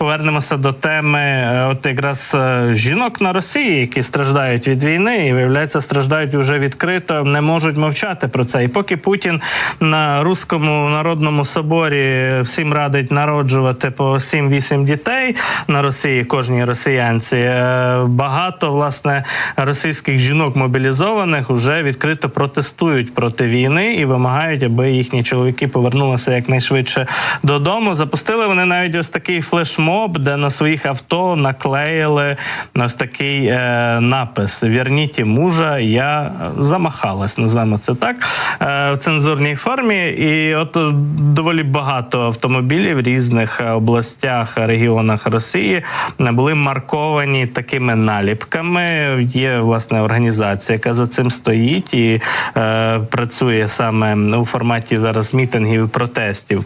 Повернемося до теми, е, от якраз е, жінок на Росії, які страждають від війни, і виявляється, страждають вже відкрито, не можуть мовчати про це. І поки Путін на руському народному соборі всім радить народжувати по 7-8 дітей на Росії, кожній росіянці, е, багато власне російських жінок мобілізованих вже відкрито протестують проти війни і вимагають, аби їхні чоловіки повернулися якнайшвидше додому. Запустили вони навіть ось такий флешмоб, де на своїх авто наклеїли ось такий е, напис: Вірніті мужа, я замахалась, називаємо це так е, в цензурній формі. І от е, доволі багато автомобілів в різних е, областях, регіонах Росії е, були марковані такими наліпками. Є власне організація, яка за цим стоїть і е, працює саме у форматі зараз мітингів і протестів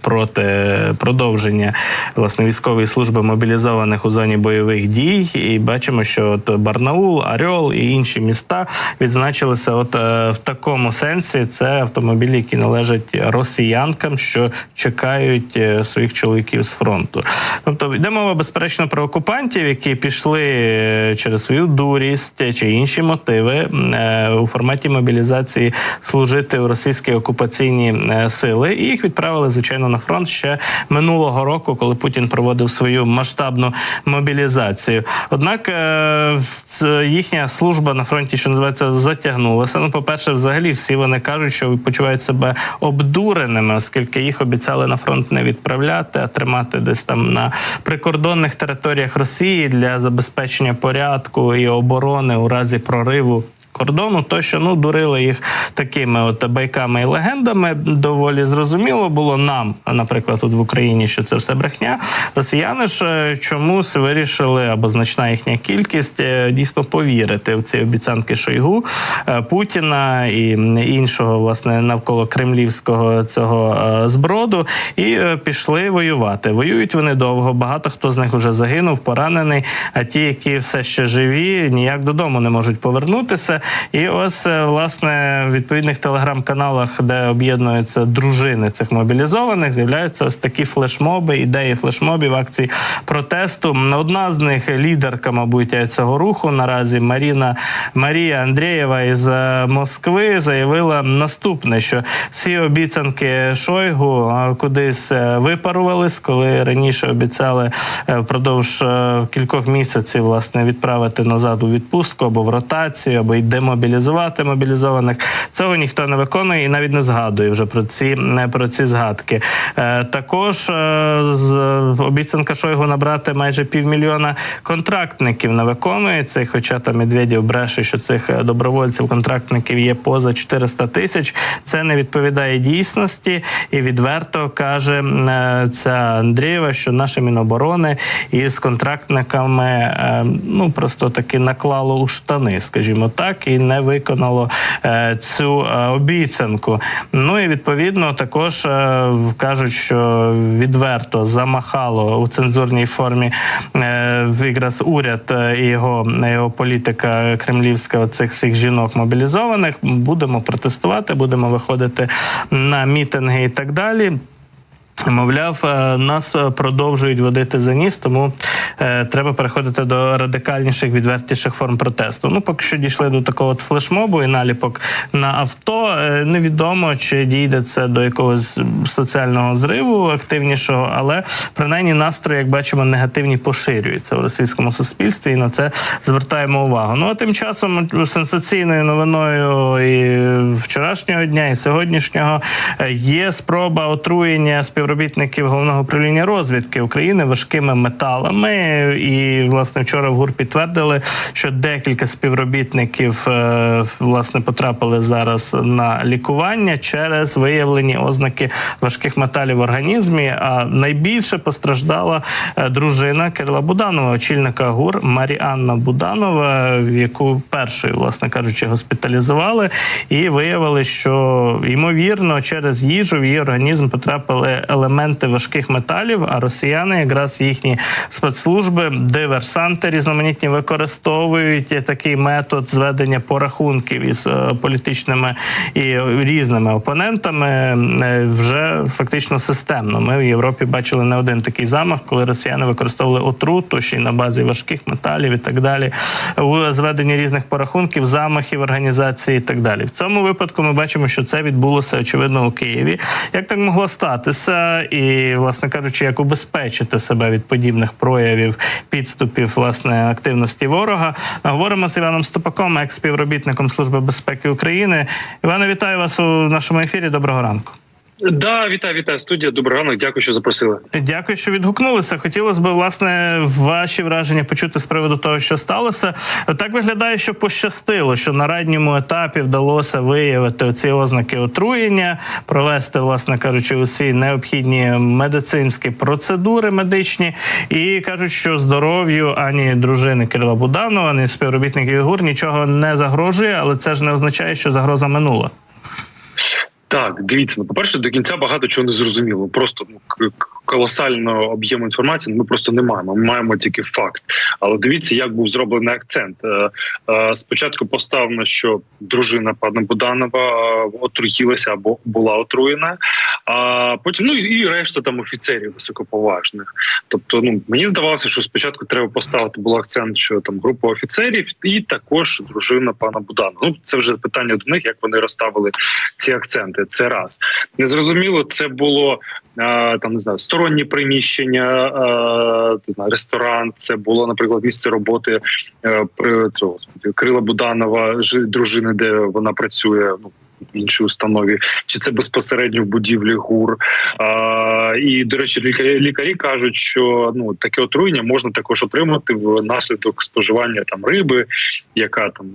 проти продовження власне військової служби мобілізованих у зоні бойових дій. І бачимо, що от Барнаул, Орел і інші міста відзначилися. От е, в такому сенсі це автомобілі, які належать росіянкам, що чекають е, своїх чоловіків з фронту. Тобто йде мова безперечно про окупантів, які пішли е, через свою дурість чи інші мотиви у форматі мобілізації служити у російські окупаційні сили, і їх відправили звичайно на фронт ще минулого року, коли Путін проводив свою масштабну мобілізацію. Однак е, їхня служба на фронті, що називається, затягнулася. Ну, по перше, взагалі всі вони кажуть, що почувають себе обдуреними, оскільки їх обіцяли на фронт не відправляти, а тримати десь там на прикордонних територіях Росії для забезпечення порядку і оборони у разі прориву. Кордону, то що ну дурили їх такими от байками і легендами. Доволі зрозуміло було нам, наприклад, тут в Україні, що це все брехня. Росіяни ж е, чомусь вирішили, або значна їхня кількість е, дійсно повірити в ці обіцянки Шойгу, е, Путіна і іншого, власне, навколо кремлівського цього зброду, і пішли воювати. Воюють вони довго. Багато хто з них вже загинув, поранений. А ті, які все ще живі, ніяк додому не можуть повернутися. І ось е, власне в відповідних телеграм-каналах, де об'єднуються дружини цих мобілізованих, з'являються ось такі флешмоби, ідеї флешмобів, акцій протесту. Одна з них лідерка, мабуть, цього руху наразі Маріна Марія Андрієва із е, Москви заявила наступне: що всі обіцянки Шойгу е, кудись е, випарувались, коли раніше обіцяли е, впродовж е, кількох місяців власне відправити назад у відпустку або в ротацію, або й демобілізувати мобілізованих. Цього ніхто не виконує і навіть не згадує вже про ці не про ці згадки. Е, також е, з обіцянка Шойгу набрати майже півмільйона контрактників не виконується. Хоча там Медведєв бреше, що цих е, добровольців контрактників є поза 400 тисяч. Це не відповідає дійсності, і відверто каже ця Андрієва, що наше міноборони із контрактниками ну просто таки наклало у штани, скажімо так, і не виконало е, цю е, обіцянку. Ну і відповідно також е, кажуть, що відверто замахало у цензурній формі якраз уряд і його, його політика кремлівська цих всіх жінок мобілізованих. Будемо протестувати, будемо виходити на мітинги і так далі. Мовляв, е, нас е, продовжують водити за ніс, тому е, треба переходити до радикальніших, відвертіших форм протесту. Ну, поки що дійшли до такого от флешмобу і наліпок на авто. Е, невідомо, чи дійде це до якогось соціального зриву активнішого, але принаймні настрої, як бачимо, негативні поширюються в російському суспільстві, і на це звертаємо увагу. Ну а тим часом сенсаційною новиною і вчорашнього дня, і сьогоднішнього е, є спроба отруєння співробітників головного управління розвідки України важкими металами. І власне вчора в ГУР підтвердили, що декілька співробітників е, власне потрапили зараз на лікування через виявлені ознаки важких металів в організмі. А найбільше постраждала е, дружина Кирила Буданова, очільника ГУР Маріанна Буданова, в яку першою, власне кажучи, госпіталізували, і виявили, що ймовірно через їжу в її організм потрапили елементи важких металів. А росіяни, якраз їхні спецслужби, диверсанти різноманітні використовують такий метод зведення порахунків із е, політичними і різними опонентами е, вже фактично системно. Ми в Європі бачили не один такий замах, коли росіяни використовували отруту ще й на базі важких металів і так далі. У зведенні різних порахунків, замахів організації і так далі. В цьому випадку ми бачимо, що це відбулося очевидно у Києві. Як так могло статися, і власне кажучи, як убезпечити себе від подібних проявів підступів власне активності ворога? Говоримо з Іваном Ступаком, екс-співробітником Служби безпеки України. Іване, вітаю вас у нашому ефірі. Доброго ранку. Да, вітаю, вітаю студія. Добрий ранок. Дякую, що запросили. Дякую, що відгукнулися. Хотілося б власне ваші враження почути з приводу того, що сталося. Так виглядає, що пощастило, що на ранньому етапі вдалося виявити ці ознаки отруєння, провести, власне кажучи, усі необхідні медицинські процедури медичні, і кажуть, що здоров'ю ані дружини Кирила Буданова, ані співробітників ГУР нічого не загрожує, але це ж не означає, що загроза минула. Так, дивіться, ну, по-перше, до кінця багато чого не зрозуміло. Просто ну, колосального об'єму інформації ми просто не маємо. Ми маємо тільки факт. Але дивіться, як був зроблений акцент. Е, е, Спочатку поставлено, що дружина пана Буданова е, отруїлася або була отруєна, а потім ну і решта там офіцерів високоповажних. Тобто, ну мені здавалося, що спочатку треба поставити було акцент, що там група офіцерів, і також дружина пана Буданова. Ну це вже питання до них, як вони розставили ці акценти. Це раз незрозуміло. Це було там не знаю сторонні приміщення, е, ресторан. Це було, наприклад, місце роботи е, при цього Крила Буданова, жи- дружини, де вона працює. Ну іншій установі, чи це безпосередньо в будівлі ГУР. А, і до речі, лікарі, лікарі кажуть, що ну таке отруєння можна також отримати внаслідок споживання там риби, яка там.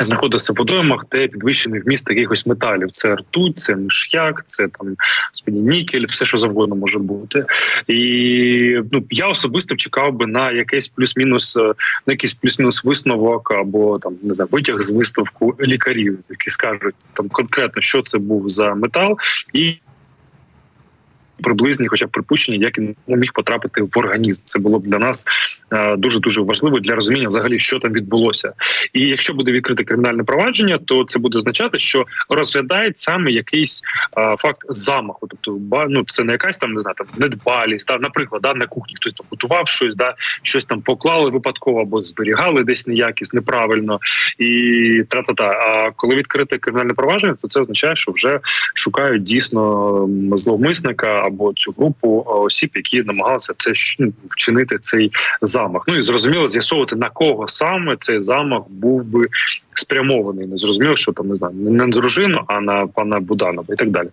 Знаходиться в водоймах, де підвищений вміст якихось металів. Це ртуть, це миш'як, це там нікель, все що завгодно може бути. І ну я особисто чекав би на якийсь плюс-мінус, е, на якийсь плюс-мінус висновок або там не знаю, витяг з виставку лікарів, які скажуть там конкретно, що це був за метал, і приблизні, хоча б припущення, як він міг потрапити в організм. Це було б для нас дуже дуже важливо для розуміння, взагалі, що там відбулося. І якщо буде відкрите кримінальне провадження, то це буде означати, що розглядають саме якийсь а, факт замаху. Тобто, ну, це не якась там не знаю, там недбалість. Та, наприклад, да, на кухні хтось там готував щось, да, щось там поклали випадково або зберігали десь неякість, неправильно і тра-та-та. А коли відкрите кримінальне провадження, то це означає, що вже шукають дійсно зловмисника або цю групу осіб, які намагалися це ну, вчинити цей замах. Ну і зрозуміло, з'ясовувати на кого саме цей замах був би спрямований. Не зрозуміло, що там не знаю, не на дружину, а на пана Буданова і так далі.